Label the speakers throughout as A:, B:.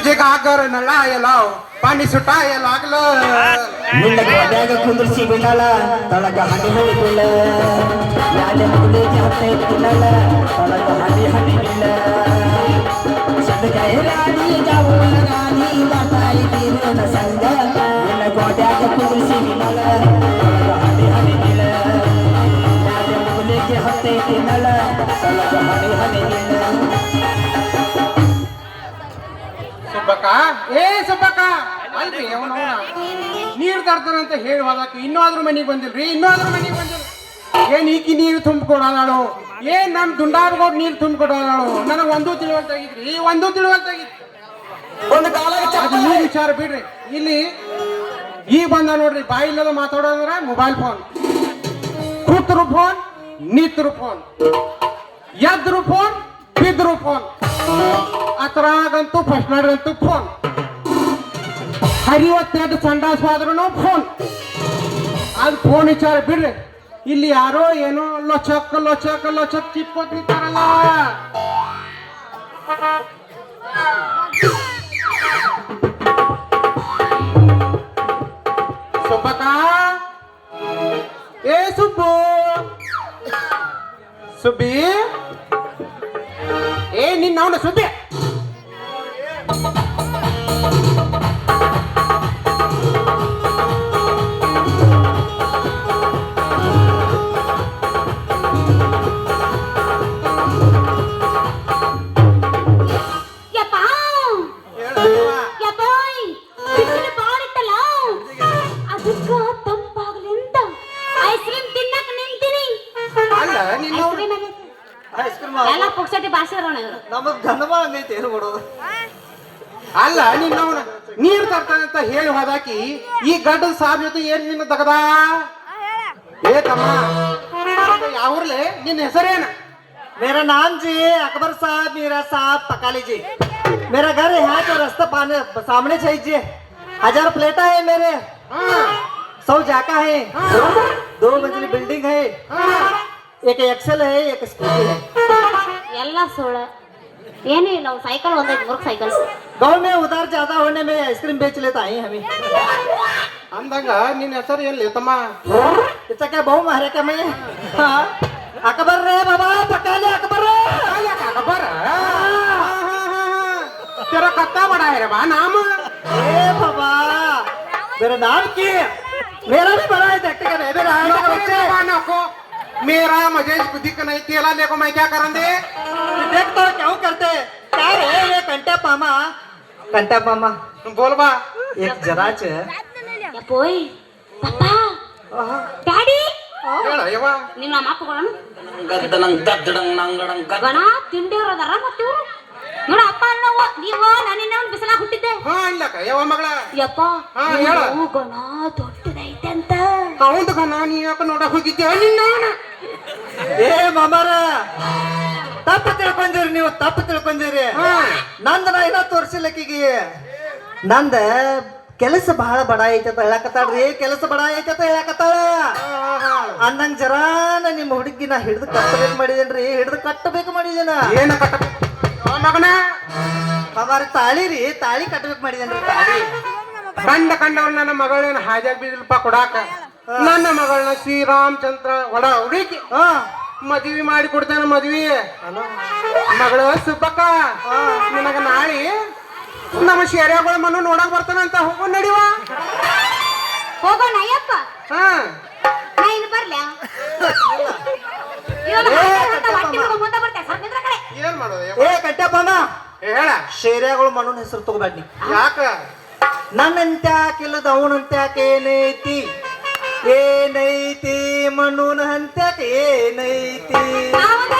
A: तुझे घागर नळायला पाणी सुटाय लागलं.
B: कुंदरशी बिनाला त्याला हानी हानी केलं. मुले जाते कुणाला त्याला हानी हानी केलं. सगळ्या राणी जाऊ राणी माताई दिलं सांग गोड्या जे हते तिनाला त्याला हानी हानी केलं.
A: ಸುಬ್ಬಕ್ಕ? ಏ ಸುಬ್ಬಕ್ಕ! ಅಲ್ರಿ ಅವನು. ನೀರು ತರ್ತಾನಂತ ಹೇಳಿ ಹೋದಕ್ಕೆ ಇನ್ನೂ ಮನೆಗೆ ಬಂದಿಲ್ರಿ ಇನ್ನೂ ಮನೆಗೆ ಬಂದಿಲ್ಲ ಏನ್ ಈಕಿ ನೀರು ತುಂಬಿಕೊಡೋದಾಳು ಏನ್ ನಮ್ ದುಂಡಾರ್ಗೋಡ್ ನೀರು ತುಂಬಿಕೊಡೋದಾಳು ನನಗೆ ಒಂದೂ ತಿಳಿವಲ್ತಾಗಿದ್ರಿ ಒಂದೂ ತಿಳಿವಲ್ತಾಗಿತ್ತು
B: ಒಂದು ಕಾಲ
A: ಅದು ಈ ವಿಚಾರ ಬಿಡ್ರಿ. ಇಲ್ಲಿ ಈಗ ಬಂದ ನೋಡ್ರಿ ಬಾಯಿ ಇಲ್ಲದ ಮಾತಾಡೋದ್ರ ಮೊಬೈಲ್ ಫೋನ್ ಕೂತರು ಫೋನ್ ನಿತ್ರು ಫೋನ್ ಎದ್ರು ಫೋನ್ ಬಿದ್ರು ಫೋನ್ ಅದ್ರಾಗಂತೂ ಫಸ್ಟ್ ನಾಡ್ಗಂತೂ ಫೋನ್ ಹರಿವತ್ತೆರಡು ಸಂಡಾಸ್ ಆದ್ರೂ ಫೋನ್ ಅದು ಫೋನ್ ವಿಚಾರ ಬಿಡ್ರಿ. ಇಲ್ಲಿ ಯಾರೋ ಏನೋ ಲೊಚಕ್ ಲೊಚಕ್ ಲೊಚಕ್ ಚಿಪ್ಪತ್ ಸುಬ್ಬಕ್ಕ? ಏ ಸುಬ್ಬು? ಸುಬ್ಬಿ?
C: ಅಂತ ಐಸ್ ಕ್ರೀಮ್ ತಿನ್ನಕ್ ನಿಂತೀನಿ.
A: ಅಲ್ಲ ನಿನ್ನ
C: ಐಸ್ ಕ್ರೀಮ್
D: ಐಸ್ ಕ್ರೀಮ್
C: ಎಲ್ಲ ಪುಕ್ಸಟಿ ಭಾಷೆ ಇರೋಣ ಇವ್ರು
D: ನಮಗ್ ಧನಮ ಹಂಗೈತೆ ಏನು ಮಾಡೋದು
A: ಅಲ್ಲ ನಿನ್ನ ಅವನ ನೀರು ತರ್ತಾನಂತ ಹೇಳಿ ಹೋದಾಕಿ ಈ ಗಡ್ಡದ ಸಾಬ್ ಜೊತೆ ಏನ್ ನಿನ್ನ ತಗದ ಏ ತಮ್ಮ ಯಾವ್ರಲೆ ನಿನ್ನ ಹೆಸರೇನ
D: मेरा नाम जी अकबर साहब मेरा साहब पकाली जी मेरा घर यहाँ के रास्ता पाने सामने चाहिए जी हजार प्लेटा है मेरे
A: ಹಾ
D: सौ जाका है
A: हाँ।
D: दो मंजिली बिल्डिंग है
A: ಹಾ
D: एक एक्सेल है एक स्कूटी है
C: ಎಲ್ಲ ಸುಳ್ಳು ಏನೂ ಇಲ್ಲ ಒಂದು ಸೈಕಲ್ ಒಂದೈದು ಮೂರು ಸೈಕಲ್
D: गाँव में उधार ज्यादा होने में आइसक्रीम बेच लेता है हमें
A: ಅಂದಂಗ ನಿನ್ನ ಹೆಸರು ಎಲ್ಲಿ ತಮ್ಮ
D: इतना क्या बहु मारे क्या मैं हाँ अकबर रे बाबा पकाली अकबर रे
A: खबर तेरा कत्ता बड़ा है रे बा नाम
D: ए बाबा मेरा नाम की मेरा भी बड़ा है देखते क्या मैं भी रहा है
A: नको रे
D: बच्चे
A: बाबा, नको मेरा मुझे दिख नहीं तेला देखो मैं क्या करन दे
D: देख तो क्यों करते क्या रे ये कंटा पामा कंटा पामा
A: बोल बा
D: एक जरा च
C: ಯಪ್ಪೋಯ್ ಪಪ್ಪ
D: आहा,
C: ಡ್ಯಾಡಿ
A: ಹೇಳ ಯವ್ವ
C: ನಿಮ್ಮ ನಮ್ಮ ಅಪ್ಪಗಳನ್ನು
B: ಗದ್ದಡಂಗ್ ದದ್ದಡಂಗ್ ನಂಗಡಂಗ್ ಗದ್ದ
C: ಗಣ ತಿಂಡಿಯವ್ರು ಅದಾರ ಮತ್ತೆ ಇವ್ರು ನೋಡ ಅಪ್ಪ ಅಲ್ಲವ ನೀವು ನನ್ನಿನ್ನ ಒಂದು ಬಿಸಿಲಾಗ ಹುಟ್ಟಿದ್ದೆ
A: ಹಾ ಇಲ್ಲಕ್ಕ ಯವ್ವ ಮಗಳ
C: ಯಪ್ಪ
A: ಹಾ, ಹೇಳು.
C: ನೀವು ಗಣ ದೊಡ್ಡದೈತೆ ಅಂತ
A: ಹೌದು ಕಣ ನೀ ಯಾಕೆ ನೋಡಕ್ ಹೋಗಿದ್ದೆ ನಿನ್ನ ಅವನ
D: ಏ ಮಾಮಾರ! ತಪ್ಪು ತಿಳ್ಕೊಂಡಿರಿ ನೀವು ತಪ್ಪು ತಿಳ್ಕೊಂಡಿರಿ ನಂದ ನಾ ಇನ್ನ ತೋರಿಸಿಲ್ಲಕ್ಕಿಗಿ ನಂದ ಕೆಲಸ ಬಹಳ ಬಡ ಐತೆ ಅಂತ ಹೇಳಕತ್ತಾಳ್ರಿ. ಕೆಲಸ ಬಡ ಐತೆ ಹೇಳಕತ್ತಾಳ. ಅಂದಂಗ ಜರಾನ ನಿಮ್ಮ ಹುಡುಗಿನ ಹಿಡಿದು ಕಟ್ಟಬೇಕು ಮಾಡಿದೇನ್ರಿ. ಹಿಡಿದು ಕಟ್ಟಬೇಕು ಮಾಡಿದೇನ?
A: ಏನ ಕಟ್ಟ ಮಗನ?
D: ಅವರ ತಾಳಿ ರೀ ತಾಳಿ ಕಟ್ಟಬೇಕು ಮಾಡಿದೇನ್ರಿ ತಾಳಿ.
A: ಕಂಡ ಕಂಡವ್ ನನ್ನ ಮಗಳೇನು ಹಾಜಾಗ ಬಿದ್ದಿಲ್ಪ ಕೊಡಾಕ. ನನ್ನ ಮಗಳನ್ನ ಶ್ರೀರಾಮಚಂದ್ರ ಒಡ ಹುಡುಕಿ
D: ಹಾ
A: ಮದ್ವಿ ಮಾಡಿ ಕೊಡ್ತೇನೆ ಮದ್ವಿ ಮಗಳು ಸುಬ್ಬಕ್ಕ ನಿನಗ ನಾಳಿ ನಮ್ಮ ಶೇರ್ಯಾಗಳ ಮನು ನೋಡಕ್ ಬರ್ತಾನಂತ ಹೋಗೋ ನಡಿವ.
C: ಹೋಗೋಣ ಅಯ್ಯಪ್ಪ
A: ಹಾ.
C: ಬರ್ಲ್ಯಾ
A: ಏನ್ ಮಾಡೋದು
D: ಏ
A: ಹೇಳ.
D: ಶೇರ್ಯಾಗಳು ಮಣ್ಣನ ಹೆಸರು ತಗೋಬೇಡಿ ನೀ
A: ಯಾಕ?
D: ನನ್ನಂತ ಕೆಲದ ಅವನಂತ ಏನೈತಿ ಏನೈತಿ ಮಣ್ಣುನ ಹಂತ್ಯಾಕ ಏನೈತಿ
C: ಅವನ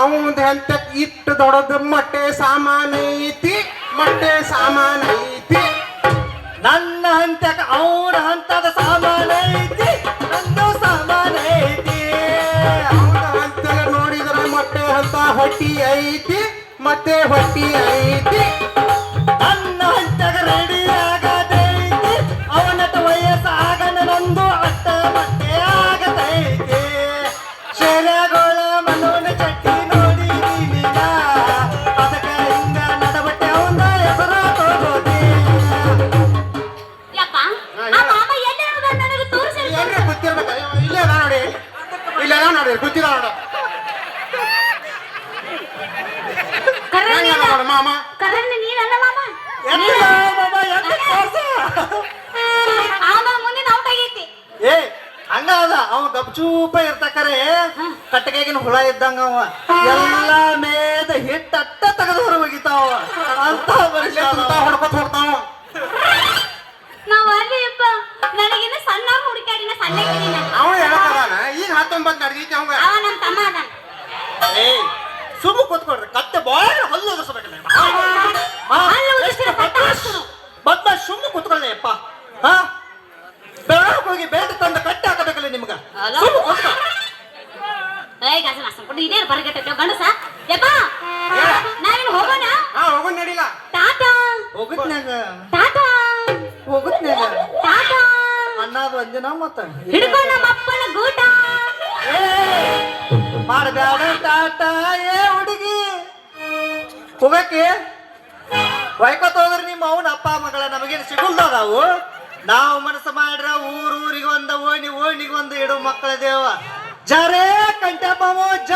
A: ನಾವು ಮುಂದೆ ಇಟ್ಟು ದೊಡ್ಡದು ಮೊಟ್ಟೆ ಸಾಮಾನ ಐತಿ, ಮೊಟ್ಟೆ ಸಾಮಾನ ಐತಿ.
D: ನನ್ನ ಹಂತ ಅವ್ರ ಹಂತದ ಸಾಮಾನ ಐತಿ
A: ನಂದು ಸಾಮಾನ ಐತಿ.
D: ಅವ್ರ ಹಂತದ ನೋಡಿದ್ರೆ ಮೊಟ್ಟೆ ಹಂತ ಹೊಟ್ಟಿ ಐತಿ ಮತ್ತೆ
C: ಹೊಟ್ಟಿ ಐತಿ. ಮಾಮ? ಕರ್ರನ್ನ ನೀನಲ್ಲ ಮಾಮ?
D: ಎತ್ತಿಲ್ಲ ಮಾಮ? ಎತ್ತಿ ತೋರ್ಸ
C: ಆಗ ಮುಂದಿನ ಔಟ್ ಆಗೈತಿ.
D: ಏ ಹಂಗ ಅದ ಅವ ಗಪ್ಚೂಪ ಇರ್ತಕರೆ. ಕಟ್ಟಗೆಗಿನ ಹುಳ ಇದ್ದಂಗ ಅವ. ಎಲ್ಲ ಮೇದ ಹಿಟ್ಟ ಅಟ್ಟ ತೆಗೆದು ಹೊರ ಹೋಗಿತಾವ. ಅಂತ ಅದ.
A: ಸುತ್ತ ಹೊಡ್ಕೊತ ಹೋಗ್ತಾವ.
C: ನಾವು ಅಲ್ಲಿ ಯಪ್ಪ ನನಗಿನ್ನ ಸಣ್ಣ ಹುಡುಕಾಡಿನ ಸಣ್ಣ
A: ಅವ ಹೇಳಕದಾನ ಈಗ ಹತ್ತೊಂಬತ್ತು ನಡೆದಿತ್ತು ಅವಂಗ
C: ಅವ ನಮ್ಮ ತಮ್ಮ ಅದಾನ
D: ಏ ಸುಮ್ಮ ಕೂತ್ಕೊಡ್ರಿ ಕತ್ತೆ ಬಾಳ ಹಲ್ಲು ಒದರ್ಸ್ಬೇಕಲ್ಲ. ಬದ್ಮ ಸುಮ್ಮ ಕೂತ್ಕೊಳ್ಳಿ ಅಪ್ಪ ಹಾ? ಬೆಳಗ್ಗೆ ಹೋಗಿ ಬೇಡ ತಂದ ಕಟ್ಟೆ ಹಾಕಬೇಕಲ್ಲ ನಿಮ್ಗ.
C: ಅಲ್ಲ.
D: ಸುಮ್ಮ ಕೂತ್ಕೊ.
C: ಏಯ್ ಗಸ ಮಾಸ ಕೊಡು ಇದೇ ಬರಗಟ್ಟೈತೆ ಗಂಡಸ? ಯಪ್ಪ! ನಾವಿನ್ ಹೋಗೋಣ?
A: ಹಾ ಹೋಗೋಣ ನಡಿಲ್ಲ
C: ಟಾಟಾ!
D: ಹೋಗುತ್ನ್ಯಾಗ
C: ಟಾಟಾ!
D: ಹೋಗುತ್ನ್ಯಾಗ
C: ಟಾಟಾ!
D: ಅನ್ನದು ಒಂದಿನ ಮತ್ತ.
C: ಹಿಡ್ಕೊಂಡು ನಮ್ಮ ಅಪ್ಪನ ಗೂಟ
D: ಮಾಡಬೇಡ ತಾತ ಏ ಹುಡುಗಿ. ಹೋಗಕ್ಕೆ ವೈಕೋತ್ ಹೋದ್ರೆ ನಿಮ್ಮ ಅವನ ಅಪ್ಪ ಮಗಳ ನಮಗೇನು ಸಿಗುಲ್ದಾವು ನಾವು ಮನಸ್ಸು ಮಾಡ್ರ ಊರು, ಊರಿಗೆ ಒಂದ ಓಣಿ, ಓಣಿಗೆ ಒಂದು ಇಡು ಮಕ್ಕಳ ದೇವ ಜರೇ ಕಂಟಪ್ಪಮೋ ಜ